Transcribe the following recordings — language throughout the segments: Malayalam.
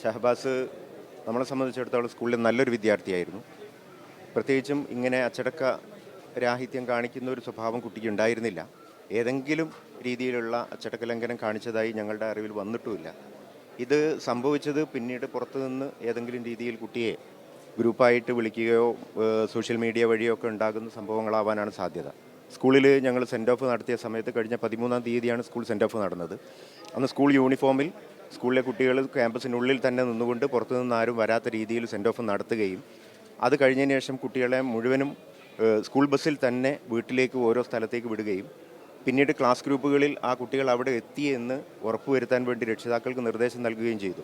ഷഹബാസ് നമ്മളെ സംബന്ധിച്ചിടത്തോളം സ്കൂളിൽ നല്ലൊരു വിദ്യാർത്ഥിയായിരുന്നു. പ്രത്യേകിച്ചും ഇങ്ങനെ അച്ചടക്ക രാഹിത്യം കാണിക്കുന്ന ഒരു സ്വഭാവം കുട്ടിക്ക് ഉണ്ടായിരുന്നില്ല. ഏതെങ്കിലും രീതിയിലുള്ള അച്ചടക്ക ലംഘനം കാണിച്ചതായി ഞങ്ങളുടെ അറിവിൽ വന്നിട്ടുമില്ല. ഇത് സംഭവിച്ചത് പിന്നീട് പുറത്തുനിന്ന് ഏതെങ്കിലും രീതിയിൽ കുട്ടിയെ ഗ്രൂപ്പായിട്ട് വിളിക്കുകയോ സോഷ്യൽ മീഡിയ വഴിയോ ഒക്കെ ഉണ്ടാകുന്ന സംഭവങ്ങളാവാനാണ് സാധ്യത. സ്കൂളിൽ ഞങ്ങൾ സെൻഡ് ഓഫ് നടത്തിയ സമയത്ത് കഴിഞ്ഞ പതിമൂന്നാം തീയതിയാണ് സ്കൂൾ സെൻഡ് ഓഫ് നടന്നത്. അന്ന് സ്കൂൾ യൂണിഫോമിൽ സ്കൂളിലെ കുട്ടികൾ ക്യാമ്പസിനുള്ളിൽ തന്നെ നിന്നുകൊണ്ട് പുറത്തുനിന്ന് ആരും വരാത്ത രീതിയിൽ സെൻഡ് ഓഫ് നടത്തുകയും അത് കഴിഞ്ഞതിന് ശേഷം കുട്ടികളെ മുഴുവനും സ്കൂൾ ബസ്സിൽ തന്നെ വീട്ടിലേക്ക് ഓരോ സ്ഥലത്തേക്ക് വിടുകയും പിന്നീട് ക്ലാസ് ഗ്രൂപ്പുകളിൽ ആ കുട്ടികൾ അവിടെ എത്തിയെന്ന് ഉറപ്പുവരുത്താൻ വേണ്ടി രക്ഷിതാക്കൾക്ക് നിർദ്ദേശം നൽകുകയും ചെയ്തു.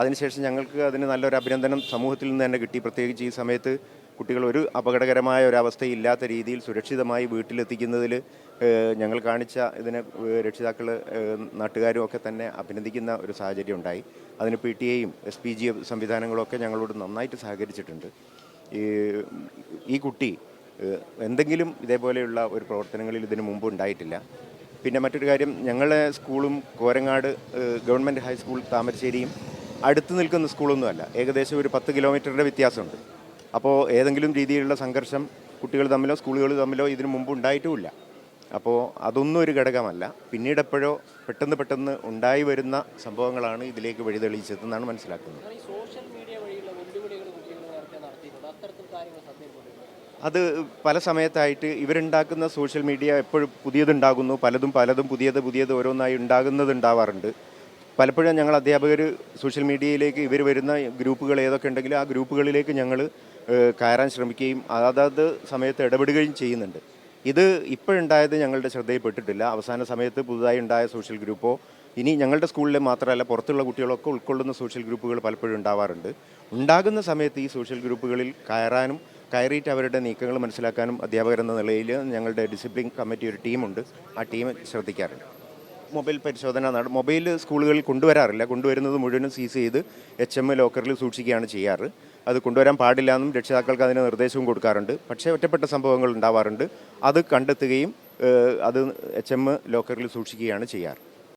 അതിനുശേഷം ഞങ്ങൾക്ക് അതിന് നല്ലൊരു അഭിനന്ദനം സമൂഹത്തിൽ നിന്ന് തന്നെ കിട്ടി. പ്രത്യേകിച്ച് ഈ സമയത്ത് കുട്ടികൾ ഒരു അപകടകരമായ ഒരു ഒരവസ്ഥയില്ലാത്ത രീതിയിൽ സുരക്ഷിതമായി വീട്ടിലെത്തിക്കുന്നതിൽ ഞങ്ങൾ കാണിച്ച ഇതിനെ രക്ഷിതാക്കൾ നാട്ടുകാരും ഒക്കെ തന്നെ അഭിനന്ദിക്കുന്ന ഒരു സാഹചര്യം ഉണ്ടായി. അതിന് പി ടി എയും എസ് പി ജി സംവിധാനങ്ങളൊക്കെ ഞങ്ങളോട് നന്നായിട്ട് സഹകരിച്ചിട്ടുണ്ട്. ഈ ഈ കുട്ടി എന്തെങ്കിലും ഇതേപോലെയുള്ള ഒരു പ്രവർത്തനങ്ങളിൽ ഇതിനു മുമ്പ് ഉണ്ടായിട്ടില്ല. പിന്നെ മറ്റൊരു കാര്യം ഞങ്ങളെ സ്കൂളും കോരങ്ങാട് ഗവൺമെന്റ് ഹൈസ്കൂൾ താമരശ്ശേരിയും അടുത്ത് നിൽക്കുന്ന സ്കൂളൊന്നുമല്ല. ഏകദേശം ഒരു പത്ത് കിലോമീറ്ററിന്റെ വ്യത്യാസമുണ്ട്. അപ്പോൾ ഏതെങ്കിലും രീതിയിലുള്ള സംഘർഷം കുട്ടികൾ തമ്മിലോ സ്കൂളുകൾ തമ്മിലോ ഇതിനു മുമ്പ് ഉണ്ടായിട്ടുമില്ല. അപ്പോൾ അതൊന്നും ഒരു ഘടകമല്ല. പിന്നീട് എപ്പോഴോ പെട്ടെന്ന് പെട്ടെന്ന് ഉണ്ടായി വരുന്ന സംഭവങ്ങളാണ് ഇതിലേക്ക് വഴിതെളിയിച്ചതെന്നാണ് മനസ്സിലാക്കുന്നത്. അത് പല സമയത്തായിട്ട് ഇവരുണ്ടാക്കുന്ന സോഷ്യൽ മീഡിയ എപ്പോഴും പുതിയതുണ്ടാകുന്നു. പലതും പലതും പുതിയത് പുതിയത് ഓരോന്നായി ഉണ്ടാകുന്നത് ഉണ്ടാവാറുണ്ട് പലപ്പോഴും ഞങ്ങൾ അധ്യാപകർ സോഷ്യൽ മീഡിയയിലേക്ക് ഇവർ വരുന്ന ഗ്രൂപ്പുകൾ ഏതൊക്കെ ഉണ്ടെങ്കിലും ആ ഗ്രൂപ്പുകളിലേക്ക് ഞങ്ങൾ കയറാൻ ശ്രമിക്കുകയും അതാത് സമയത്ത് ഇടപെടുകയും ചെയ്യുന്നുണ്ട്. ഇത് ഇപ്പോഴുണ്ടായത് ഞങ്ങളുടെ ശ്രദ്ധയിൽപ്പെട്ടിട്ടില്ല. അവസാന സമയത്ത് പുതുതായി ഉണ്ടായ സോഷ്യൽ ഗ്രൂപ്പോ ഇനി ഞങ്ങളുടെ സ്കൂളിലെ മാത്രമല്ല പുറത്തുള്ള കുട്ടികളൊക്കെ ഉൾക്കൊള്ളുന്ന സോഷ്യൽ ഗ്രൂപ്പുകൾ പലപ്പോഴും ഉണ്ടാവാറുണ്ട്. ഉണ്ടാകുന്ന സമയത്ത് ഈ സോഷ്യൽ ഗ്രൂപ്പുകളിൽ കയറാനും കയറിയിട്ട് അവരുടെ നീക്കങ്ങൾ മനസ്സിലാക്കാനും അധ്യാപകർ എന്ന നിലയിൽ ഞങ്ങളുടെ ഡിസിപ്ലിൻ കമ്മിറ്റി ഒരു ടീമുണ്ട്. ആ ടീം ശ്രദ്ധിക്കാറുണ്ട്. മൊബൈൽ പരിശോധന മൊബൈൽ സ്കൂളുകളിൽ കൊണ്ടുവരാറില്ല. കൊണ്ടുവരുന്നത് മുഴുവനും സീസ് ചെയ്ത് എച്ച് എം ലോക്കറിൽ സൂക്ഷിക്കുകയാണ് ചെയ്യാറ്. അത് കൊണ്ടുവരാൻ പാടില്ല എന്നും രക്ഷിതാക്കൾക്ക് അതിന് നിർദ്ദേശവും കൊടുക്കാറുണ്ട്. പക്ഷേ ഒറ്റപ്പെട്ട സംഭവങ്ങൾ ഉണ്ടാവാറുണ്ട്. അത് കണ്ടെത്തുകയും അത് എച്ച് എം ലോക്കറിൽ സൂക്ഷിക്കുകയാണ് ചെയ്യാറ്.